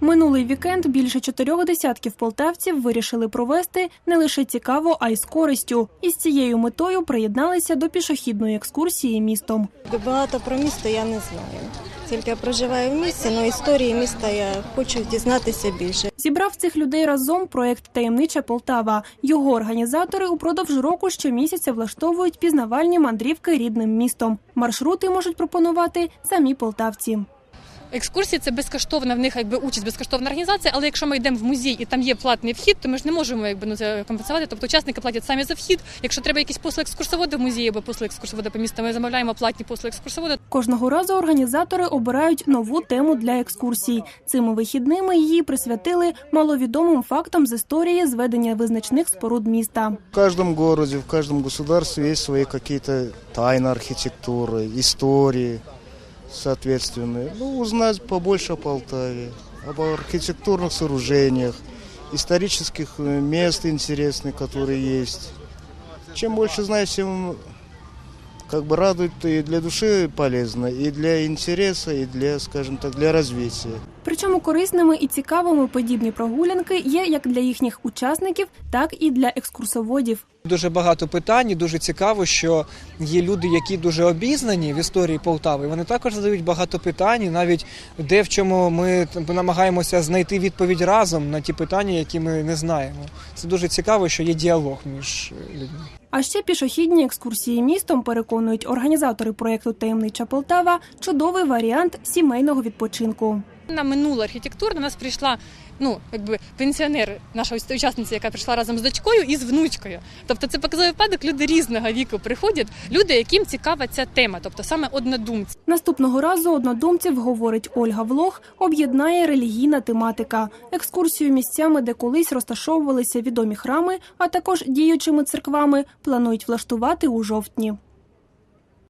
Минулий вікенд більше чотирьох десятків полтавців вирішили провести не лише цікаво, а й з користю. І з цією метою приєдналися до пішохідної екскурсії містом. Багато про місто я не знаю. Тільки я проживаю в місті, але історії міста я хочу дізнатися більше. Зібрав цих людей разом проект Таємнича Полтава. Його організатори упродовж року щомісяця влаштовують пізнавальні мандрівки рідним містом. Маршрути можуть пропонувати самі полтавці. Екскурсії це безкоштовна в них якби участь, безкоштовна організація. Але якщо ми йдемо в музей і там є платний вхід, то ми ж не можемо якби ну це компенсувати. Тобто учасники платять самі за вхід. Якщо треба якісь послуги екскурсовода в музеї або послуги екскурсовода по місту, ми замовляємо платні послуги екскурсовода. Кожного разу організатори обирають нову тему для екскурсій. Цими вихідними її присвятили маловідомим фактам з історії зведення визначних споруд міста. В каждом городе, в каждом государстве есть свои какие-то тайны архитектуры, истории соответственные. Ну, узнать побольше о Полтаве, об архитектурных сооружениях, исторических э, мест интересных, которые есть. Чем больше знаешь, тем как бы радует и для души полезно, и для интереса, и для, скажем так, для развития. Причому корисними і цікавими подібні прогулянки є як для їхніх учасників, так і для екскурсоводів. Дуже багато питань, і дуже цікаво, що є люди, які дуже обізнані в історії Полтави. Вони також задають багато питань, і навіть де в чому ми намагаємося знайти відповідь разом на ті питання, які ми не знаємо. Це дуже цікаво, що є діалог між людьми. А ще пішохідні екскурсії містом переконують організатори проєкту Таємнича Полтава чудовий варіант сімейного відпочинку. На минула архітектура до нас прийшла. Ну, якби пенсіонер, наша учасниця, яка прийшла разом з дочкою і з внучкою. Тобто це показує випадок. Люди різного віку приходять, люди, яким цікава ця тема, тобто саме однодумці. Наступного разу однодумців, говорить Ольга Влох, об'єднає релігійна тематика. Екскурсію місцями, де колись розташовувалися відомі храми, а також діючими церквами, планують влаштувати у жовтні.